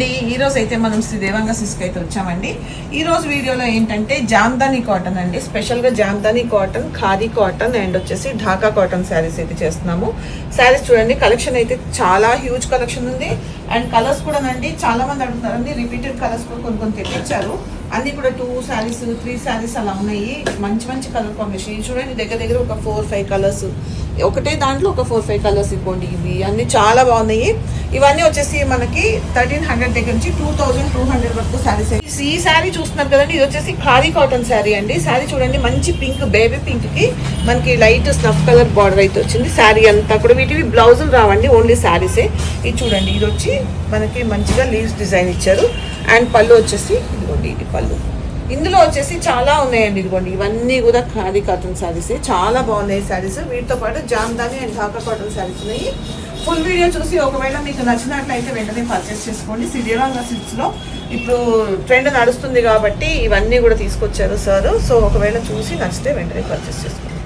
అండి ఈ రోజు అయితే మనం శ్రీ దేవంగ సిస్క్ అయితే వచ్చామండి. ఈ రోజు వీడియోలో ఏంటంటే జామ్దాని కాటన్ అండి. స్పెషల్గా Jamdani cotton khadi cotton and వచ్చేసి ఢాకా కాటన్ శారీస్ అయితే చేస్తున్నాము. శారీస్ చూడండి కలెక్షన్ అయితే చాలా హ్యూజ్ కలెక్షన్ ఉంది. అండ్ కలర్స్ కూడా అండి చాలా మంది అడుగుతారండి రిపీటెడ్ కలర్స్ కూడా కొన్ని కొన్ని తెప్పించారు. అన్నీ కూడా టూ శారీస్ త్రీ శారీస్ అలా ఉన్నాయి. మంచి మంచి కలర్ కాంబినేషన్ చూడండి దగ్గర దగ్గర ఒక ఫోర్ ఫైవ్ కలర్స్. ఒకటే దాంట్లో ఒక ఫోర్ ఫైవ్ కలర్స్ ఇవ్వండి ఇవి. అన్నీ చాలా బాగున్నాయి. ఇవన్నీ వచ్చేసి మనకి థర్టీన్ హండ్రెడ్ దగ్గర నుంచి టూ థౌజండ్ టూ హండ్రెడ్ వరకు శారీస్ ఈ శారీ చూస్తున్నారు కదండి ఇది వచ్చేసి ఖాదీ కాటన్ శారీ అండి. శారీ చూడండి మంచి పింక్ బేబీ పింక్కి మనకి లైట్ స్నఫ్ కలర్ బార్డర్ అయితే వచ్చింది. శారీ అంతా కూడా వీటివి బ్లౌజులు రావండి ఓన్లీ శారీసే ఇది చూడండి ఇది వచ్చి మనకి మంచిగా లీవ్స్ డిజైన్ ఇచ్చారు. అండ్ పళ్ళు వచ్చేసి ఇదిగోండి ఇది పళ్ళు. ఇందులో వచ్చేసి చాలా ఉన్నాయండి ఇదిగోండి. ఇవన్నీ కూడా ఖాదీ కాటన్ శారీస్ చాలా బాగున్నాయి శారీస్ వీటితో పాటు Jamdani and Dhaka cotton saris ఉన్నాయి. ఫుల్ వీడియో చూసి ఒకవేళ మీకు నచ్చినట్లయితే వెంటనే పర్చేస్ చేసుకోండి. సిరివంగా సిక్స్లో ఇప్పుడు ట్రెండ్ నడుస్తుంది కాబట్టి ఇవన్నీ కూడా తీసుకొచ్చారు సార్. సో ఒకవేళ చూసి నచ్చితే వెంటనే పర్చేస్ చేసుకోండి.